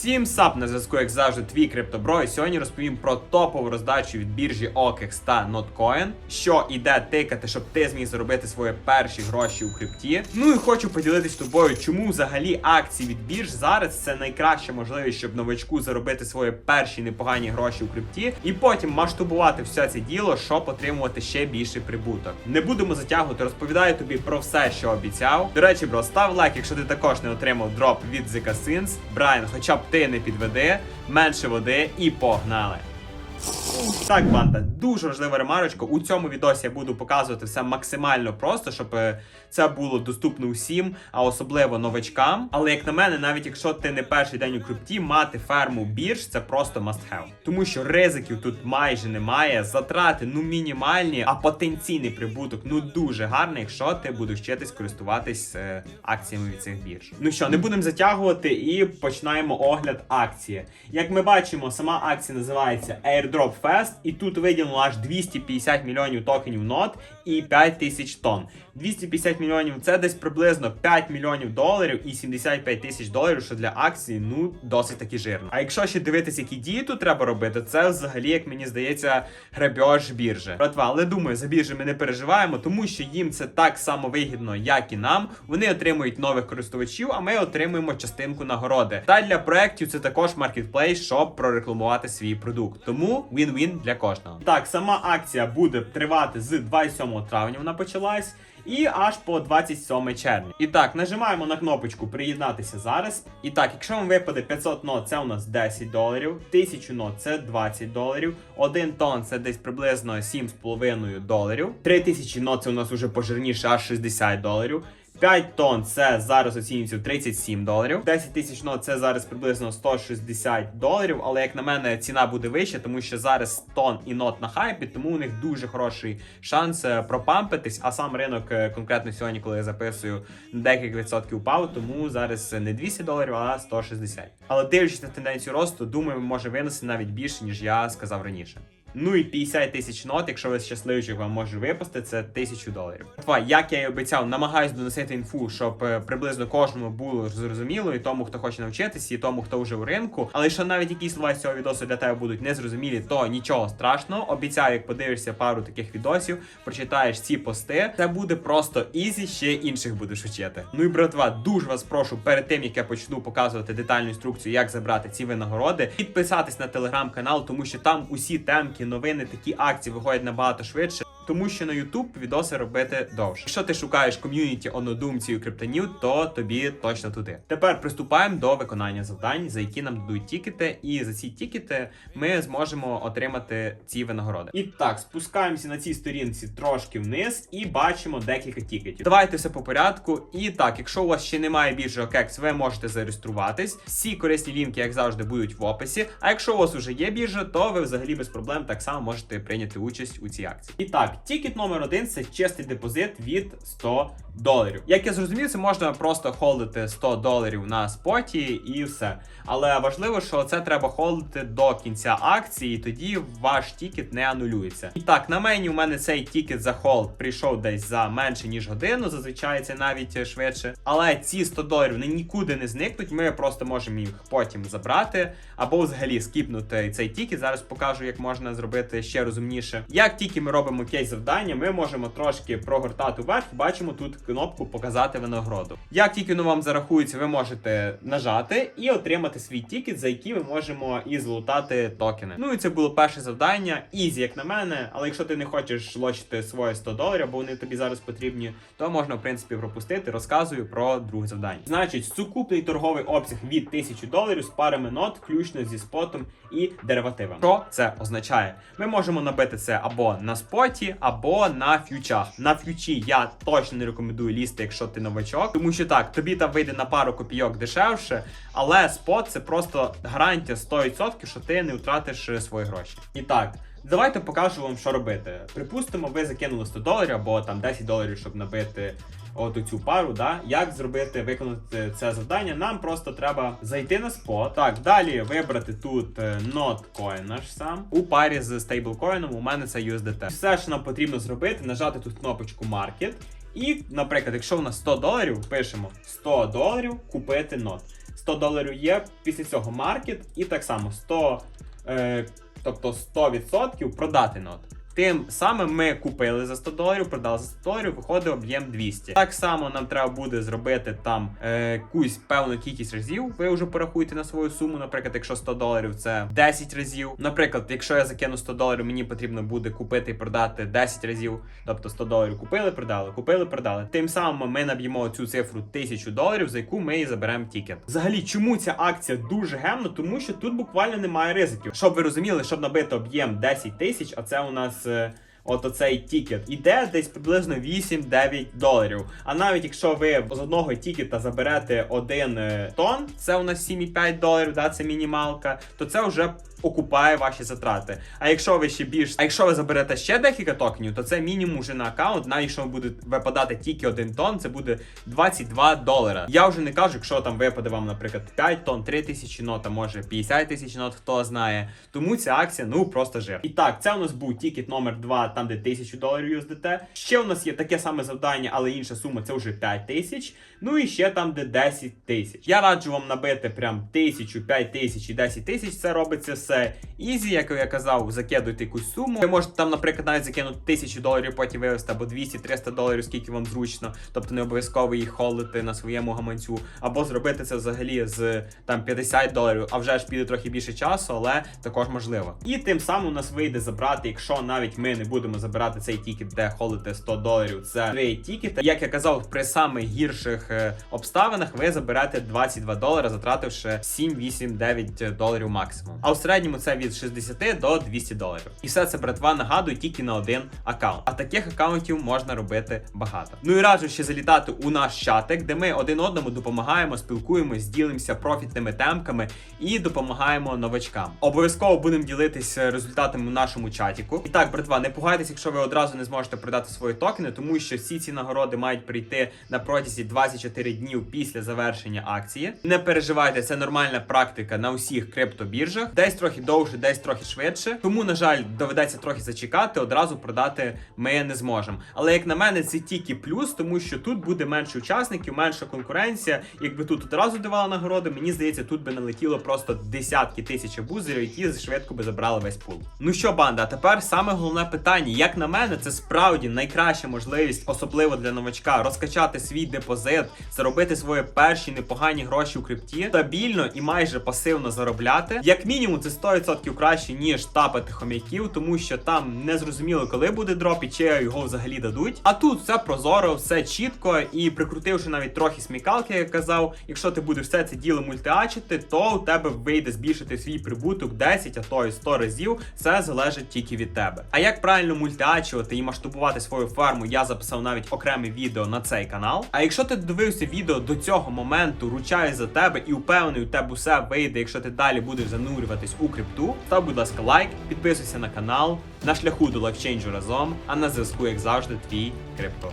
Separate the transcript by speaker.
Speaker 1: Всім сап на зв'язку, як завжди, твій криптобро. І сьогодні розповім про топову роздачу від біржі OKEX та Notcoin, що іде тикати, щоб ти зміг заробити свої перші гроші у крипті. Ну і хочу поділитися з тобою, чому взагалі акції від бірж зараз це найкраща можливість, щоб новачку заробити свої перші непогані гроші у крипті, і потім масштабувати все це діло, щоб отримувати ще більший прибуток. Не будемо затягувати, розповідаю тобі про все, що обіцяв. До речі, бро, став лайк, якщо ти також не отримав дроп від Sins. Брайан, хоча б ти не підведи, менше води і погнали. Так, банда, дуже важлива ремарочка. У цьому відосі я буду показувати все максимально просто, щоб е, це було доступно усім, а особливо новачкам. Але як на мене, навіть якщо ти не перший день у крипті, мати ферму бірж це просто must have. Тому що ризиків тут майже немає, затрати ну мінімальні, а потенційний прибуток ну дуже гарний, якщо ти будеш вчитись користуватись е, акціями від цих бірж. Ну що, не будемо затягувати і починаємо огляд акції. Як ми бачимо, сама акція називається Airdrop Fest, і тут виділено аж 250 мільйонів токенів нот і 5 тисяч тонн. 250 мільйонів це десь приблизно 5 мільйонів доларів і 75 тисяч доларів, що для акції ну досить таки жирно. А якщо ще дивитись, які дії тут треба робити, це взагалі, як мені здається, грабеж біржі. Братва, але думаю, за біржі ми не переживаємо, тому що їм це так само вигідно, як і нам. Вони отримують нових користувачів, а ми отримуємо частинку нагороди. Та для проєктів це також маркетплейс, щоб прорекламувати свій продукт. Тому він-він для кожного. Так, сама акція буде тривати з 27 травня. Вона почалась. І аж по 27 червня. І так, нажимаємо на кнопочку приєднатися зараз. І так, якщо вам випаде 500 нот, це у нас 10 доларів, 1000 нот це 20 доларів, 1 тонн це десь приблизно 7,5 доларів, 3000 нот це у нас уже пожирніше, аж 60 доларів. 5 тонн це зараз оцінюється в 37 доларів. 10 тисяч нот це зараз приблизно 160 доларів. Але як на мене, ціна буде вища, тому що зараз тон і нот на хайпі, тому у них дуже хороший шанс е, пропампитись. А сам ринок е, конкретно сьогодні, коли я записую, декілька відсотків упав, тому зараз не 200 доларів, а 160. Але дивлячись на тенденцію росту, думаю, може винести навіть більше, ніж я сказав раніше. Ну і 50 тисяч нот, якщо ви щасливчик, вам може випасти, це 1000 доларів. Два, як я і обіцяв, намагаюсь доносити інфу, щоб е, приблизно кожному було зрозуміло, і тому, хто хоче навчитися, і тому, хто вже у ринку. Але якщо навіть якісь слова з цього відосу для тебе будуть незрозумілі, то нічого страшного. Обіцяю, як подивишся пару таких відосів, прочитаєш ці пости, це буде просто ізі, ще інших будеш вчити. Ну і братва, дуже вас прошу перед тим, як я почну показувати детальну інструкцію, як забрати ці винагороди, підписатись на телеграм-канал, тому що там усі темки новини, такі акції виходять набагато швидше. Тому що на YouTube відоси робити довше. Якщо ти шукаєш ком'юніті однодумців криптонів, то тобі точно туди. Тепер приступаємо до виконання завдань, за які нам дадуть тікети, і за ці тікети ми зможемо отримати ці винагороди. І так, спускаємося на цій сторінці трошки вниз і бачимо декілька тікетів. Давайте все по порядку. І так, якщо у вас ще немає біржі OKEX, ви можете зареєструватись. Всі корисні лінки, як завжди, будуть в описі. А якщо у вас вже є біржа, то ви взагалі без проблем так само можете прийняти участь у цій акції. І так, тікет номер один це чистий депозит від 100 доларів. Як я зрозумів, це можна просто холдити 100 доларів на споті і все. Але важливо, що це треба холдити до кінця акції, і тоді ваш тікет не анулюється. І так, на мені у мене цей тікет за холд прийшов десь за менше ніж годину. Зазвичай це навіть швидше. Але ці 100 доларів вони нікуди не зникнуть. Ми просто можемо їх потім забрати або взагалі скіпнути цей тікет. Зараз покажу, як можна зробити ще розумніше. Як тільки ми робимо кейс завдання, ми можемо трошки прогортати вверх. Бачимо тут кнопку Показати винагороду. Як тільки воно вам зарахується, ви можете нажати і отримати свій тікет, за який ми можемо і злутати токени. Ну і це було перше завдання. Ізі, як на мене. Але якщо ти не хочеш лочити свої 100 доларів, бо вони тобі зараз потрібні, то можна в принципі пропустити. Розказую про друге завдання. Значить, сукупний торговий обсяг від 1000 доларів з парами нот, включно зі спотом і деривативами. Що це означає? Ми можемо набити це або на споті, або на ф'ючах. На ф'ючі я точно не рекомендую лізти, якщо ти новачок, тому що так, тобі там вийде на пару копійок дешевше, але спот це просто гарантія 100%, що ти не втратиш е, свої гроші. І так. Давайте покажу вам, що робити. Припустимо, ви закинули 100 доларів або там 10 доларів, щоб набити от цю пару. Да? Як зробити, виконати це завдання? Нам просто треба зайти на спот. Так, далі вибрати тут е, Notcoin наш сам. У парі з стейблкоїном у мене це USDT. Все, що нам потрібно зробити, нажати тут кнопочку Market. І, наприклад, якщо у нас 100 доларів, пишемо 100 доларів купити нот. 100 доларів є, після цього маркет, і так само 100, е, тобто 100% продати нот. Тим самим ми купили за 100 доларів, продали за 100 доларів, виходить об'єм 200. Так само нам треба буде зробити там е, якусь певну кількість разів. Ви вже порахуєте на свою суму. Наприклад, якщо 100 доларів це 10 разів. Наприклад, якщо я закину 100 доларів, мені потрібно буде купити і продати 10 разів. Тобто 100 доларів купили, продали, купили, продали. Тим самим ми наб'ємо цю цифру 1000 доларів, за яку ми і заберемо тікет. Взагалі, чому ця акція дуже гемна? Тому що тут буквально немає ризиків. Щоб ви розуміли, щоб набити об'єм 10 тисяч, а це у нас. Е, От оцей тікет іде десь приблизно 8-9 доларів. А навіть якщо ви з одного тікета заберете один е, тон, це у нас 7,5 доларів, да, це мінімалка, то це вже окупає ваші затрати. А якщо ви ще більш, а якщо ви заберете ще декілька токенів, то це мінімум вже на аккаунт, навіть якщо буде випадати тільки один тон, це буде 22 долара. Я вже не кажу, якщо там випаде вам, наприклад, 5 тонн, 3 тисячі нот, а може 50 тисяч нот, хто знає. Тому ця акція ну просто жир. І так, це у нас був тікет номер 2, там де 1000 доларів USDT. Ще у нас є таке саме завдання, але інша сума це вже 5 тисяч. Ну і ще там, де 10 тисяч. Я раджу вам набити прям 1000, 5 тисяч і 10 тисяч. Це робиться все ізі, як я казав, закидуйте якусь суму. Ви можете там, наприклад, навіть закинути 1000 доларів, потім вивести або 200-300 доларів, скільки вам зручно. Тобто не обов'язково їх холдити на своєму гаманцю, або зробити це взагалі з там 50 доларів, а вже ж піде трохи більше часу, але також можливо. І тим самим у нас вийде забрати, якщо навіть ми не будемо забирати цей тікет, де холдити 100 доларів, це 3 тікети. Як я казав, при самих гірших е, обставинах ви заберете 22 долари, затративши 7, 8, 9 доларів максимум. А у середньому це від 60 до 200 доларів. І все це братва нагадую тільки на один аккаунт. А таких аккаунтів можна робити багато. Ну і раджу ще залітати у наш чатик, де ми один одному допомагаємо, спілкуємось, ділимося профітними темками і допомагаємо новачкам. Обов'язково будемо ділитися результатами у нашому чатіку. І так, братва, не пугайтесь, якщо ви одразу не зможете продати свої токени, тому що всі ці нагороди мають прийти на протязі 24 днів після завершення акції. Не переживайте, це нормальна практика на усіх криптобіржах. Десь трохи довше, десь трохи швидше. Тому, на жаль, доведеться трохи зачекати, одразу продати ми не зможемо. Але як на мене, це тільки плюс, тому що тут буде менше учасників, менша конкуренція. Якби тут одразу давали нагороди, мені здається, тут би налетіло просто десятки тисяч бузерів, які швидко би забрали весь пул. Ну що, банда, а тепер саме головне питання. Як на мене, це справді найкраща можливість, особливо для новачка, розкачати свій депозит, заробити свої перші непогані гроші у крипті, стабільно і майже пасивно заробляти. Як мінімум, це 100% краще, ніж тапати хомяків, тому що там не зрозуміло, коли буде дроп і чи його взагалі дадуть. А тут все прозоро, все чітко, і прикрутивши навіть трохи смікалки, як казав, якщо ти будеш все це діло мультиачити, то у тебе вийде збільшити свій прибуток 10, а то й 100 разів. Це залежить тільки від тебе. А як правильно мультиачувати і масштабувати свою ферму, я записав навіть окреме відео на цей канал. А якщо ти дивився відео до цього моменту, ручаюсь за тебе і впевнений, у тебе все вийде, якщо ти далі будеш занурюватись у крипту, став, будь ласка, лайк, підписуйся на канал. На шляху до лайфченджу разом, а на зв'язку, як завжди, твій крипто.